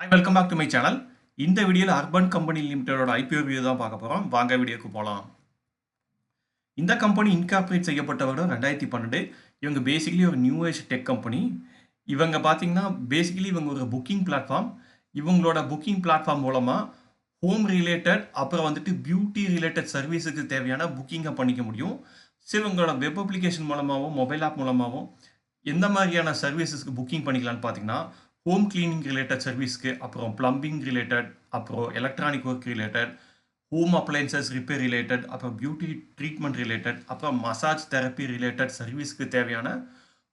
Hi welcome back to my channel இந்த வீடியோவில் urban company லிமிடெடோட ஐபிஓ வியூ தான் பார்க்க போகிறோம் வாங்க வீடியோக்கு போகலாம் இந்த கம்பெனி இன்கார்பரேட் செய்யப்பட்ட வருடம் ரெண்டாயிரத்தி பன்னெண்டு. இவங்க பேசிக்கலி ஒரு நியூ ஏஜ் டெக் கம்பெனி இவங்க பார்த்தீங்கன்னா பேசிக்கலி இவங்க ஒரு புக்கிங் பிளாட்ஃபார்ம் இவங்களோட புக்கிங் பிளாட்ஃபார்ம் மூலமாக ஹோம் ரிலேட்டட் அப்புறம் வந்துட்டு பியூட்டி ரிலேட்டட் சர்வீஸுக்கு தேவையான புக்கிங்கை பண்ணிக்க முடியும். சரி இவங்களோட வெப் அப்ளிகேஷன் மூலமாகவும் மொபைல் ஆப் மூலமாகவும் எந்த மாதிரியான சர்வீசஸ்க்கு புக்கிங் பண்ணிக்கலாம்னு பார்த்தீங்கன்னா ஹோம் கிளீனிங் ரிலேட்டட் சர்வீஸ்க்கு அப்புறம் ப்ளம்பிங் ரிலேட்டட் அப்புறம் electronic work related home appliances repair related அப்புறம் பியூட்டி ட்ரீட்மெண்ட் ரிலேட்டட் அப்புறம் மசாஜ் தெரப்பி ரிலேட்டட் சர்வீஸ்க்கு தேவையான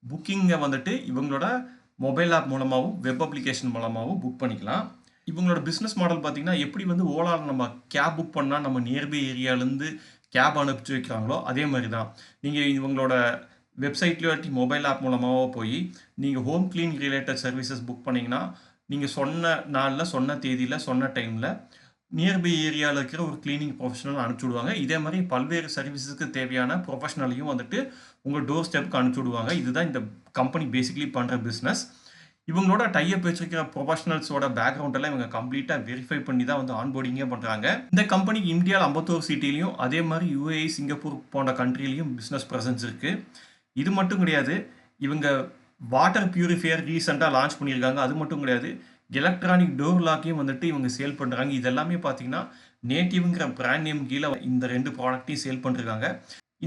புக்கிங்கை வந்துட்டு இவங்களோட மொபைல் ஆப் மூலமாகவும் வெப் அப்ளிகேஷன் மூலமாகவும் புக் பண்ணிக்கலாம். இவங்களோட பிஸ்னஸ் மாடல் பார்த்தீங்கன்னா எப்படி வந்து ஓலாவில் நம்ம கேப் புக் பண்ணால் நம்ம நியர்பை ஏரியாவிலேருந்து கேப் அனுப்பிச்சு வைக்கிறாங்களோ அதே மாதிரி தான் நீங்கள் இவங்களோட வெப்சைட்லேயோ இல்லாட்டி மொபைல் ஆப் மூலமாகவோ போய் நீங்கள் home clean related services book பண்ணிங்கன்னா நீங்கள் சொன்ன நாளில் சொன்ன தேதியில் சொன்ன டைமில் நியர்பை ஏரியாவில் இருக்கிற ஒரு கிளீனிங் ப்ரொஃபஷனல் அனுப்பிச்சி விடுவாங்க. இதே மாதிரி பல்வேறு சர்வீஸுக்கு தேவையான ப்ரொஃபஷனலையும் வந்துட்டு உங்கள் டோர் ஸ்டெப்புக்கு அனுப்பிச்சி விடுவாங்க. இதுதான் இந்த கம்பெனி பேசிக்கலி பண்ணுற பிஸ்னஸ் இவங்களோட டைப் வச்சிருக்கிற ப்ரொஃபஷனல்ஸோட பேக்ரவுண்ட் எல்லாம் இவங்க கம்ப்ளீட்டாக வெரிஃபை பண்ணி தான் வந்து ஆன்போர்டிங்கே பண்ணுறாங்க இந்த கம்பெனிக்கு இந்தியாவில் ஐம்பத்தோரு சிட்டிலையும் அதே மாதிரி யூஏஇ சிங்கப்பூர் போன்ற கண்ட்ரிலையும் பிஸ்னஸ் ப்ரெசன்ஸ் இருக்குது இது மட்டும் கிடையாது இவங்க வாட்டர் பியூரிஃபையர் ரீசெண்டாக லான்ச் பண்ணியிருக்காங்க. அது மட்டும் கிடையாது எலக்ட்ரானிக் டோர் லாக்கையும் வந்துட்டு இவங்க சேல் பண்ணுறாங்க இதெல்லாமே பார்த்தீங்கன்னா நேட்டிவ்ங்கிற பிராண்ட் நேம் கீழே இந்த ரெண்டு ப்ராடக்ட்டையும் சேல் பண்ணிருக்காங்க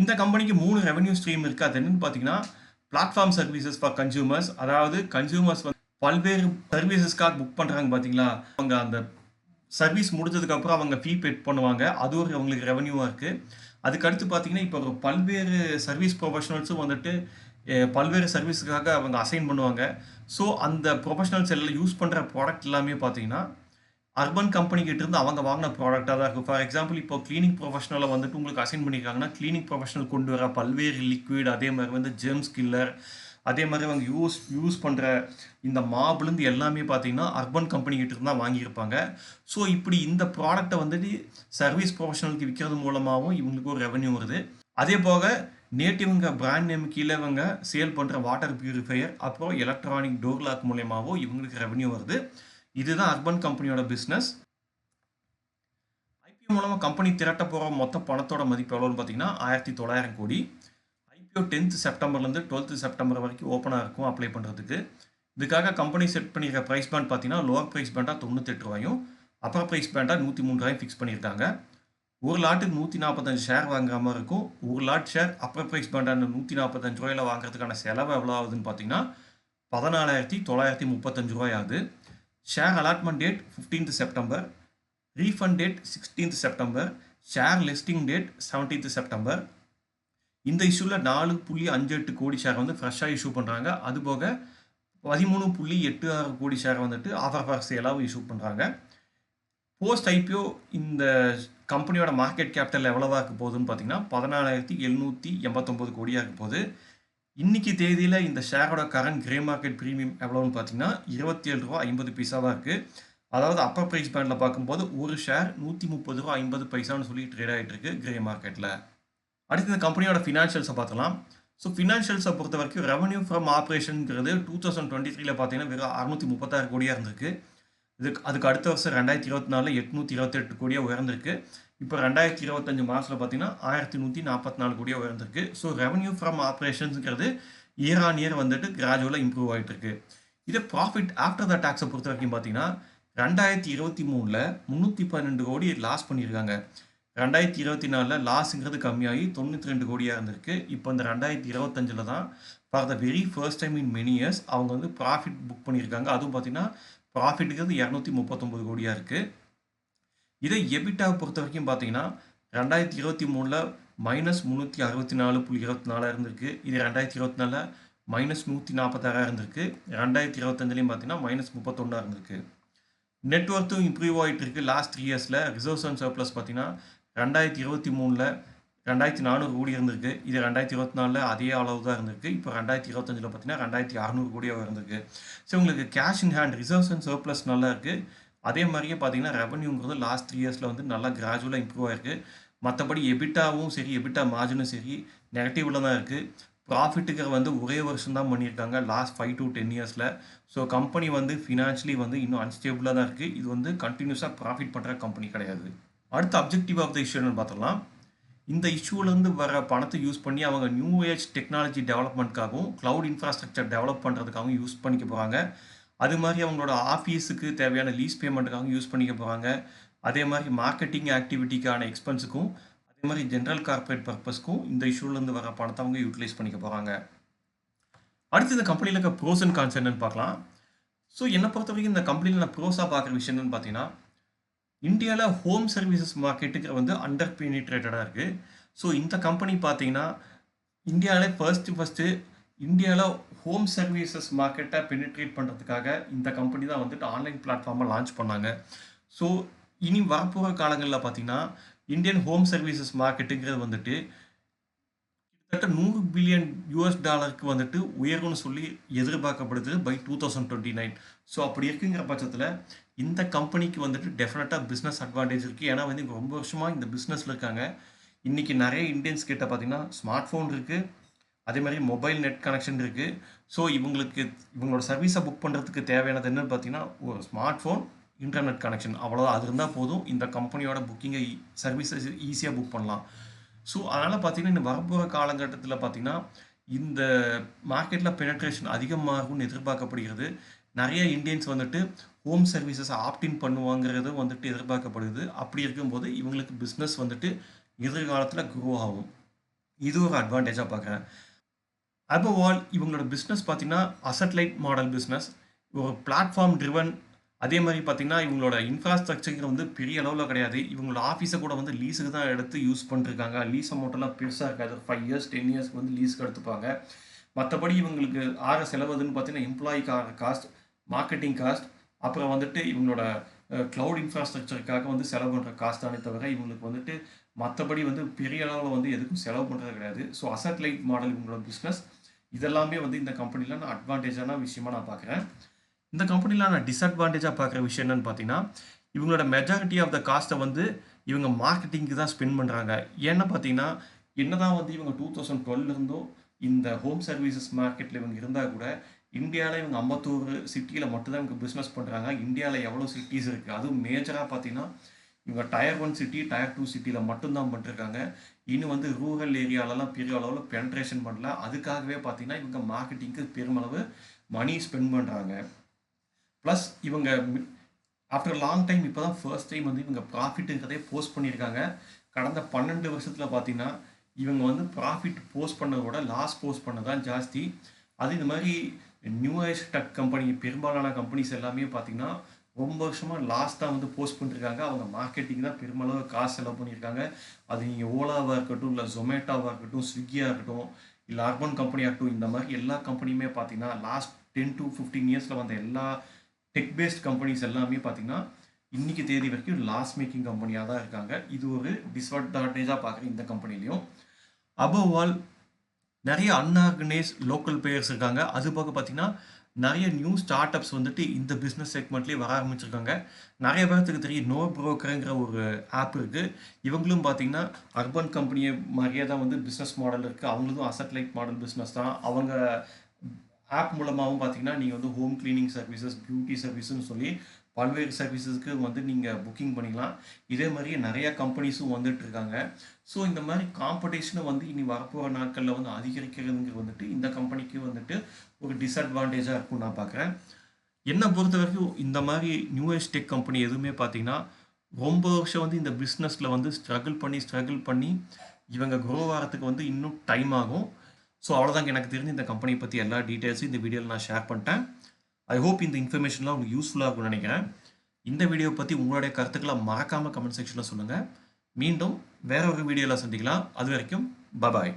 இந்த கம்பெனிக்கு மூணு ரெவன்யூ ஸ்ட்ரீம் இருக்குது அது என்னென்னு பார்த்தீங்கன்னா பிளாட்ஃபார்ம் சர்வீசஸ் ஃபார் கன்சூமர்ஸ் அதாவது கன்சூமர்ஸ் பல்வேறு சர்வீசஸ்க்காக புக் பண்ணுறாங்க பார்த்தீங்களா அவங்க அந்த சர்வீஸ் முடிஞ்சதுக்கப்புறம் அவங்க ஃபீ பெட் பண்ணுவாங்க. அது ஒரு அவங்களுக்கு ரெவன்யூவாக இருக்குது அதுக்கடுத்து பார்த்தீங்கன்னா இப்போ பல்வேறு சர்வீஸ் ப்ரொஃபஷனல்ஸும் வந்துட்டு பல்வேறு சர்வீஸுக்காக அவங்க அசைன் பண்ணுவாங்க. ஸோ அந்த ப்ரொஃபஷனல்ஸ் எல்லாம் யூஸ் பண்ணுற ப்ராடக்ட் எல்லாமே பார்த்தீங்கன்னா அர்பன் கம்பெனி இருந்து அவங்க வாங்கின ப்ராடக்டாக தான் இருக்கும். ஃபார் எக்ஸாம்பிள் இப்போ கிளீனிங் ப்ரொஃபஷனலை வந்துட்டு உங்களுக்கு அசைன் பண்ணியிருக்காங்கன்னா கிளீனிங் ப்ரொஃபஷனல் கொண்டு வர பல்வேறு லிக்விட் அதே மாதிரி வந்து ஜெர்ம்ஸ் கில்லர் அதே மாதிரி அவங்க யூஸ் யூஸ் பண்ணுற இந்த மாப்லேருந்து எல்லாமே பார்த்தீங்கன்னா அர்பன் கம்பெனி கிட்ட இருந்து தான் வாங்கியிருப்பாங்க. ஸோ இப்படி இந்த ப்ராடக்ட்டை வந்துட்டு சர்வீஸ் ப்ரொஃபஷனலுக்கு விற்கிறது மூலமாகவும் இவங்களுக்கு ஒரு ரெவன்யூ வருது. அதே போக நேட்டிவ்ங்க பிராண்ட் நேம் கீழே இவங்க சேல் பண்ணுற வாட்டர் பியூரிஃபையர் அப்புறம் எலக்ட்ரானிக் டோர் லாக் மூலயமாவோ இவங்களுக்கு ரெவன்யூ வருது. இதுதான் அர்பன் கம்பெனியோட பிஸ்னஸ் ஐபிஓ மூலமாக கம்பெனி திரட்ட போகிற மொத்த பணத்தோட மதிப்பு எவ்வளோன்னு பார்த்தீங்கன்னா ஆயிரத்தி தொள்ளாயிரம் கோடி. டென்த்து செப்டம்பர்லேருந்து டுவெல்த்து செப்டம்பர் வரைக்கும் ஓப்பனாக இருக்கும் அப்ளை பண்ணுறதுக்கு இதுக்காக கம்பெனி செட் பண்ணியிருக்க ப்ரைஸ் பேண்ட் பார்த்தீங்கன்னா லோவர் ப்ரைஸ் பேண்டாக தொண்ணூத்தெட்டு ரூபாயும் அப்பர் ப்ரைஸ் பேண்டாக நூற்றி மூணு ரூபாயும் ஃபிக்ஸ் பண்ணியிருக்காங்க. ஒரு லாட்டுக்கு நூற்றி நாற்பத்தஞ்சு ஷேர் வாங்குற மாதிரி இருக்கும். ஒரு லாட் ஷேர் அப்பர் ப்ரைஸ் பேண்டான நூற்றி நாற்பத்தஞ்சு ரூபாயில் வாங்குறதுக்கான செலவு எவ்வளோ ஆகுதுன்னு பார்த்தீங்கன்னா பதினாலாயிரத்தி தொள்ளாயிரத்தி முப்பத்தஞ்சு ரூபாய் ஆகுது. Share allotment date fifteenth September refund date sixteenth September share listing date seventeenth September இந்த இஷ்யூவில் நாலு புள்ளி அஞ்சு எட்டு கோடி ஷேர் வந்து ஃப்ரெஷ்ஷாக இஷ்யூ பண்ணுறாங்க அது போக பதிமூணு புள்ளி எட்டு ஆறு கோடி ஷேர் வந்துட்டு ஆஃபர் ஃபார் சேலாகவும் இஷ்யூ பண்ணுறாங்க போஸ்ட் ஐபிஓ இந்த கம்பெனியோட மார்க்கெட் கேபிட்டல் எவ்வளவா இருக்க போகுதுன்னு பார்த்தீங்கன்னா பதினாலாயிரத்தி எழுநூற்றி எண்பத்தொம்போது கோடியாக இருக்க போகுது. இன்றைக்கி தேதியில் இந்த ஷேரோட கரண்ட் கிரே மார்க்கெட் ப்ரீமியம் எவ்வளோன்னு பார்த்தீங்கன்னா இருபத்தி ஏழு ரூபா ஐம்பது பைசாவாக இருக்குது அதாவது அப்பர் ப்ரைஸ் பேண்டில் பார்க்கும்போது ஒரு ஷேர் நூற்றி முப்பது ரூபா ஐம்பது பைசான்னு சொல்லி ட்ரேட் ஆகிட்டு இருக்கு கிரே மார்க்கெட்டில் அடுத்து இந்த கம்பெனியோட ஃபினான்ஷியல்ஸை பார்க்கலாம் ஸோ ஃபினான்ஷியல்ஸை பொறுத்த வரைக்கும் ரெவன்யூ ஃப்ரம் ஆப்ரேஷனுங்கிறது டூ தௌசண்ட் டுவெண்ட்டி த்ரீல பார்த்தீங்கன்னா வெறும் அறுநூற்றி முப்பத்தாறு கோடியாக இருந்திருக்கு. இதுக்கு அதுக்கு அடுத்த வருஷம் ரெண்டாயிரத்தி இருபத்தி நாலில் எட்நூற்றி இருபத்தெட்டு கோடியாக உயர்ந்திருக்கு. இப்போ ரெண்டாயிரத்தி இருபத்தஞ்சு மாதத்தில் பார்த்தீங்கன்னா ஆயிரத்தி நூற்றி நாற்பத்தி நாலு கோடியாக உயர்ந்திருக்கு. ஸோ ரெவன்யூ ஃப்ரம் ஆப்ரேஷன்ஸுங்கிறது இயர் ஆன் இயர் வந்துட்டு கிராஜுவலாக இம்ப்ரூவ் ஆகிட்டு இருக்கு இதே ப்ராஃபிட் ஆஃப்டர் த டேக்ஸை பொறுத்த வரைக்கும் பார்த்தீங்கன்னா ரெண்டாயிரத்தி இருபத்தி மூணில் முந்நூற்றி பன்னெண்டு கோடி லாஸ் பண்ணியிருக்காங்க. ரெண்டாயிரத்தி இருபத்தி நாலில் லாஸுங்கிறது கம்மியாகி தொண்ணூற்றி ரெண்டு கோடியாக இருந்திருக்கு. இப்போ இந்த ரெண்டாயிரத்தி இருபத்தஞ்சில் தான் for the very first time in many years அவங்க வந்து ப்ராஃபிட் புக் பண்ணியிருக்காங்க. அதுவும் பார்த்தீங்கன்னா ப்ராஃபிட்டுங்கிறது இரநூத்தி முப்பத்தொம்பது கோடியாக இருக்குது இதே எபிட்டாவை பொறுத்த வரைக்கும் பார்த்தீங்கன்னா ரெண்டாயிரத்தி இருபத்தி மூணில் மைனஸ் முந்நூற்றி அறுபத்தி நாலு புள்ளி இருபத்தி நாலாக இருந்திருக்கு. இது ரெண்டாயிரத்தி இருபத்தி நாலில் மைனஸ் நூற்றி நாற்பத்தாறாக இருந்திருக்கு. ரெண்டாயிரத்தி இருபத்தஞ்சிலையும் பார்த்தீங்கன்னா மைனஸ் முப்பத்தொன்னாக இருந்திருக்கு. நெட்ஒர்த்தும் இம்ப்ரூவ் ஆகிட்டு இருக்கு. லாஸ்ட் த்ரீ இயர்ஸில் ரிசர்வ்ஸ் அண்ட் சர்ப்ளஸ் பார்த்தீங்கன்னா ரெண்டாயிரத்தி இருபத்தி மூணில் ரெண்டாயிரத்தி நானூறு கோடி இருந்திருக்கு. இது ரெண்டாயிரத்தி இருபத்தி நாலில் அதே அளவு தான் இருந்திருக்கு. இப்போ ரெண்டாயிரத்தி இருபத்தஞ்சில் பார்த்தீங்கன்னா ரெண்டாயிரத்தி அறநூறு கோடியாக இருந்திருக்கு. ஸோ உங்களுக்கு cash in hand reserves and surplus நல்லா இருக்குது அதே மாதிரியே பார்த்தீங்கன்னா ரெவன்யூங்கிறது லாஸ்ட் த்ரீ இயர்ஸில் வந்து நல்லா கிராஜுவலாக இம்ப்ரூவ் ஆயிருக்கு. மற்றபடி எபிட்டாவும் சரி எபிட்டா மார்ஜினும் சரி நெகட்டிவில் தான் இருக்குது ப்ராஃபிட்டுக்கு வந்து ஒரே வருஷம் தான் பண்ணியிருக்காங்க லாஸ்ட் ஃபைவ் டு டென் இயர்ஸில் ஸோ கம்பெனி வந்து ஃபினான்ஷியலி வந்து இன்னும் அன்ஸ்டேபிளாக தான் இருக்குது இது வந்து கண்டினியூஸாக ப்ராஃபிட் பண்ணுற கம்பெனி கிடையாது. அடுத்த அப்ஜெக்டிவ் ஆஃப் த இஷ்யூன்னு பார்த்துடலாம். இந்த இஷ்யூலேருந்து வர பணத்தை யூஸ் பண்ணி அவங்க நியூ ஏஜ் டெக்னாலஜி டெவலப்மெண்ட்காகவும் க்ளவுட் இன்ஃப்ராஸ்ட்ரக்சர் டெவலப் பண்ணுறதுக்காகவும் யூஸ் பண்ணிக்க போகிறாங்க அது மாதிரி அவங்களோட ஆஃபீஸுக்கு தேவையான லீஸ் பேமெண்ட்டுக்காகவும் யூஸ் பண்ணிக்க போகிறாங்க அதே மாதிரி மார்க்கெட்டிங் ஆக்டிவிட்டிக்கான எக்ஸ்பென்ஸுக்கும் அதே மாதிரி ஜென்ரல் கார்பரேட் பர்பஸ்க்கும் இந்த இஷ்யூலேருந்து வர பணத்தை அவங்க யூட்டிலைஸ் பண்ணிக்க போகிறாங்க அடுத்து இந்த கம்பெனியில் இருக்க ப்ரோஸ் அண்ட் கான்சர்ன்னு பார்க்கலாம். ஸோ என்னை பொறுத்த வரைக்கும் இந்த கம்பெனியில் நான் ப்ரோஸாக பார்க்குற விஷயம் என்னன்னு பார்த்தீங்கன்னா இந்தியாவில் ஹோம் சர்வீசஸ் மார்க்கெட்டுக்கு வந்து அண்டர் பெனிட்ரேட்டடாக இருக்குது ஸோ இந்த கம்பெனி பார்த்தீங்கன்னா இந்தியாவில் ஃபர்ஸ்ட்டு ஃபஸ்ட்டு இந்தியாவில் ஹோம் சர்வீசஸ் மார்க்கெட்டை பெனிட்ரேட் பண்ணுறதுக்காக இந்த கம்பெனி தான் வந்துட்டு ஆன்லைன் பிளாட்ஃபார்மை லான்ச் பண்ணாங்க. ஸோ இனி வரப்போகிற காலங்களில் பார்த்தீங்கன்னா இந்தியன் ஹோம் சர்வீசஸ் மார்க்கெட்டுங்கிறது வந்துட்டு கிட்டத்தட்ட நூறு பில்லியன் யூஎஸ் டாலருக்கு வந்துட்டு உயரும்னு சொல்லி எதிர்பார்க்கப்படுது by two thousand twenty nine so அப்படி இருக்குங்கிற பட்சத்தில் இந்த கம்பெனிக்கு வந்துட்டு டெஃபினட்டாக பிஸ்னஸ் அட்வான்டேஜ் இருக்குது ஏன்னா வந்து ரொம்ப வருஷமாக இந்த பிஸ்னஸில் இருக்காங்க. இன்றைக்கி நிறைய இந்தியன்ஸ் கிட்ட பார்த்தீங்கன்னா ஸ்மார்ட் ஃபோன் இருக்குது அதே மாதிரி மொபைல் நெட் கனெக்ஷன் இருக்குது ஸோ இவங்களுக்கு இவங்களோட சர்வீஸை புக் பண்ணுறதுக்கு தேவையானது என்னன்னு பார்த்தீங்கன்னா ஒரு ஸ்மார்ட் ஃபோன் இன்டர்நெட் கனெக்ஷன் அவ்வளோதான் அது இருந்தால் போதும். இந்த கம்பெனியோட புக்கிங்கை சர்வீஸஸ் ஈஸியாக புக் பண்ணலாம். ஸோ அதனால் பார்த்தீங்கன்னா இந்த வரப்போகிற காலகட்டத்தில் பார்த்தீங்கன்னா இந்த மார்க்கெட்டில் பெனட்ரேஷன் அதிகமாகும்னு எதிர்பார்க்கப்படுகிறது. நிறைய இந்தியன்ஸ் வந்துட்டு ஹோம் சர்வீசஸ் ஆப்டின் பண்ணுவாங்கிறது வந்துட்டு எதிர்பார்க்கப்படுது. அப்படி இருக்கும்போது இவங்களுக்கு பிஸ்னஸ் வந்துட்டு எதிர்காலத்தில் குரோ ஆகும். இது ஒரு அட்வான்டேஜாக பார்க்குறேன் அபவ் ஆல் இவங்களோட பிஸ்னஸ் பார்த்தீங்கன்னா அசட்லைட் மாடல் பிஸ்னஸ் ஒரு பிளாட்ஃபார்ம் ட்ரிவன் அதே மாதிரி பார்த்தீங்கன்னா இவங்களோட இன்ஃப்ராஸ்ட்ரக்சர் வந்து பெரிய அளவில் கிடையாது. இவங்களோட ஆஃபீஸை கூட வந்து லீஸுக்கு தான் எடுத்து யூஸ் பண்ணிருக்காங்க. லீஸ் அமௌண்ட்டெல்லாம் பெருசாக இருக்காது. ஃபைவ் இயர்ஸ் டென் இயர்ஸ்க்கு வந்து லீஸ்க்கு எடுத்துப்பாங்க. மற்றபடி இவங்களுக்கு ஆற செலவுதுன்னு பார்த்தீங்கன்னா எம்ப்ளாய்க்கான காஸ்ட் மார்க்கெட்டிங் காஸ்ட் அப்புறம் வந்துட்டு இவங்களோட க்ளவுட் இன்ஃப்ராஸ்ட்ரக்சருக்காக வந்து செலவு பண்ணுற காஸ்ட் தானே தவிர இவங்களுக்கு வந்துட்டு மற்றபடி வந்து பெரிய அளவில் வந்து எதுக்கும் செலவு பண்ணுறது கிடையாது. ஸோ அசட் லைட் மாடல் இவங்களோட பிஸ்னஸ் இதெல்லாமே வந்து இந்த கம்பெனியில் நான் அட்வான்டேஜான விஷயமா நான் பார்க்குறேன் இந்த கம்பெனியில் நான் டிஸ்அட்வான்டேஜாக பார்க்குற விஷயம் என்னன்னு பார்த்தீங்கன்னா இவங்களோட மெஜாரிட்டி ஆஃப் த காஸ்ட்டை வந்து இவங்க மார்க்கெட்டிங்க்கு தான் ஸ்பெண்ட் பண்ணுறாங்க ஏன்னா பார்த்தீங்கன்னா என்னதான் வந்து இவங்க டூ தௌசண்ட் டுவெல்லேருந்தும் இந்த ஹோம் சர்வீசஸ் மார்க்கெட்டில் இவங்க இருந்தால் கூட இந்தியாவில் இவங்க ஐம்பத்தோரு சிட்டியில் மட்டும்தான் இவங்க பிஸ்னஸ் பண்ணுறாங்க இந்தியாவில் எவ்வளோ சிட்டிஸ் இருக்குது அதுவும் மேஜராக பார்த்தீங்கன்னா இவங்க tier one city tier two சிட்டியில் மட்டும்தான் பண்ணிருக்காங்க இன்னும் வந்து ரூரல் ஏரியாலலாம் பெரிய அளவில் பென்ட்ரேஷன் பண்ணல. அதுக்காகவே பார்த்தீங்கன்னா இவங்க மார்க்கெட்டிங்க்கு பெருமளவு மணி ஸ்பெண்ட் பண்ணுறாங்க ப்ளஸ் இவங்க ஆஃப்டர் லாங் டைம் இப்போ தான் ஃபர்ஸ்ட் டைம் வந்து இவங்க ப்ராஃபிட்டுங்கிறதே போஸ்ட் பண்ணியிருக்காங்க. கடந்த பன்னெண்டு வருஷத்தில் பார்த்தீங்கன்னா இவங்க வந்து ப்ராஃபிட் போஸ்ட் பண்ணதை விட லாஸ் போஸ்ட் பண்ண தான் ஜாஸ்தி. அது இந்த மாதிரி நியூ ஏஜ் டெக் கம்பெனி பெரும்பாலான கம்பெனிஸ் எல்லாமே பார்த்தீங்கன்னா ரொம்ப வருஷமாக லாஸ் தான் வந்து போஸ்ட் பண்ணிருக்காங்க. அவங்க மார்க்கெட்டிங் தான் பெருமளவு காசு செலவு பண்ணியிருக்காங்க. அது நீங்கள் ஓலாவாக இருக்கட்டும் இல்லை ஜொமேட்டோவாக இருக்கட்டும் ஸ்விக்கியாக இருக்கட்டும் இல்லை அர்பன் கம்பெனியாக இருக்கட்டும் இந்த மாதிரி எல்லா கம்பெனியுமே பார்த்தீங்கன்னா லாஸ்ட் டென் டு ஃபிஃப்டீன் இயர்ஸில் வந்த எல்லா டெக் பேஸ்ட் கம்பெனிஸ் எல்லாமே பார்த்தீங்கன்னா இன்னைக்கு தேதி வரைக்கும் லாஸ் மேக்கிங் கம்பெனியாக தான் இருக்காங்க. இது ஒரு டிஸ்அட்வான்டேஜாக பார்க்குற இந்த கம்பெனிலையும் அபவ் ஆல் நிறைய அன்ஆர்கனைஸ் லோக்கல் பிளேயர்ஸ் இருக்காங்க. அது போக பார்த்தீங்கன்னா நிறைய நியூ ஸ்டார்ட் அப்ஸ் வந்துட்டு இந்த பிஸ்னஸ் செக்மெண்ட்லேயே வர ஆரம்பிச்சிருக்காங்க. நிறைய பேர்த்துக்கு தெரியும் நோ ப்ரோக்கருங்கிற ஒரு ஆப் இருக்குது இவங்களும் பார்த்தீங்கன்னா அர்பன் கம்பெனியை மாதிரியே தான் வந்து பிஸ்னஸ் மாடல் இருக்குது அவங்களும் அசட் லைட் மாடல் பிஸ்னஸ் தான். அவங்க ஆப் மூலமாகவும் பார்த்தீங்கன்னா நீங்கள் வந்து ஹோம் கிளீனிங் சர்வீசஸ் பியூட்டி சர்வீஸ்னு சொல்லி பல்வேறு சர்வீசஸ்க்கு வந்து நீங்கள் புக்கிங் பண்ணிக்கலாம். இதே மாதிரியே நிறையா கம்பெனிஸும் வந்துட்டுருக்காங்க ஸோ இந்த மாதிரி காம்படிஷனை வந்து இனி வரப்போகிற நாட்களில் வந்து அதிகரிக்கிறதுங்கிறது வந்துட்டு இந்த கம்பெனிக்கு வந்துட்டு ஒரு டிஸ்அட்வான்டேஜாக இருக்கும் நான் பார்க்குறேன் என்னை பொறுத்த வரைக்கும் இந்த மாதிரி நியூ ஏஜ் டெக் கம்பெனி எதுவுமே பார்த்தீங்கன்னா ரொம்ப வருஷம் வந்து இந்த பிஸ்னஸில் வந்து ஸ்ட்ரகிள் பண்ணி ஸ்ட்ரகிள் பண்ணி இவங்க க்ரோ ஆகிறதுக்கு வந்து இன்னும் டைம் ஆகும். ஸோ அவ்வளோதாங்க எனக்கு தெரிஞ்ச இந்த கம்பெனியை பற்றி எல்லா டீட்டெயில்ஸும் இந்த வீடியோவில் நான் ஷேர் பண்ணிட்டேன். ஐ ஹோப் இந்த இன்ஃபர்மேஷன்லாம் உங்களுக்கு யூஸ்ஃபுல்லாக இருக்கும்னு நினைக்கிறேன். இந்த வீடியோ பற்றி உங்களுடைய கருத்துக்களை மறக்காமல் கமெண்ட் செக்ஷனில் சொல்லுங்கள் மீண்டும் வேற ஒரு வீடியோவில் சந்திக்கலாம். அது வரைக்கும் பபாய்